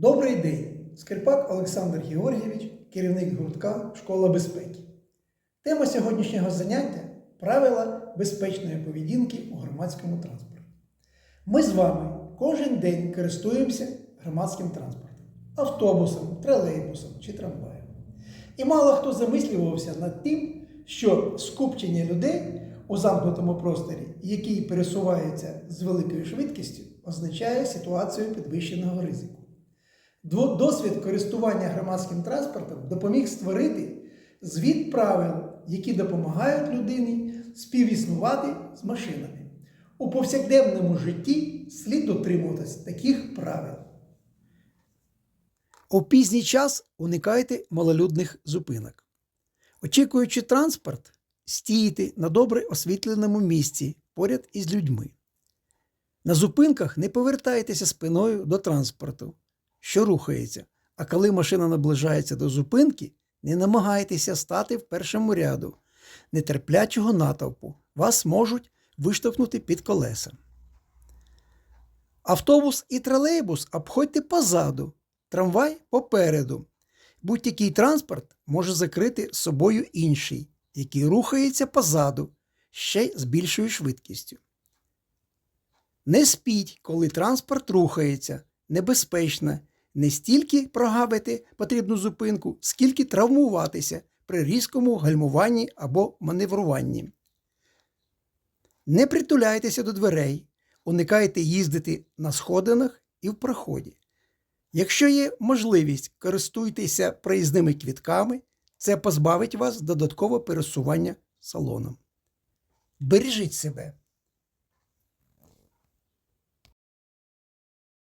Добрий день! Скрипак Олександр Георгійович, керівник гуртка Школа безпеки. Тема сьогоднішнього заняття правила безпечної поведінки у громадському транспорті. Ми з вами кожен день користуємося громадським транспортом, автобусом, тролейбусом чи трамваєм. І мало хто замислювався над тим, що скупчення людей у замкнутому просторі, який пересувається з великою швидкістю, означає ситуацію підвищеного ризику. Досвід користування громадським транспортом допоміг створити звіт правил, які допомагають людині співіснувати з машинами. У повсякденному житті слід дотримуватись таких правил. У пізній час уникайте малолюдних зупинок. Очікуючи транспорт, стійте на добре освітленому місці поряд із людьми. На зупинках не повертайтеся спиною до транспорту, що рухається, а коли машина наближається до зупинки, не намагайтеся стати в першому ряду нетерплячого натовпу. Вас можуть виштовхнути під колеса. Автобус і тролейбус обходьте позаду, трамвай попереду. Будь-який транспорт може закрити з собою інший, який рухається позаду, ще й з більшою швидкістю. Не спіть, коли транспорт рухається, небезпечно не стільки прогавити потрібну зупинку, скільки травмуватися при різкому гальмуванні або маневруванні. Не притуляйтеся до дверей, уникайте їздити на сходинах і в проході. Якщо є можливість, користуйтеся проїзними квітками, це позбавить вас додаткового пересування салоном. Бережіть себе.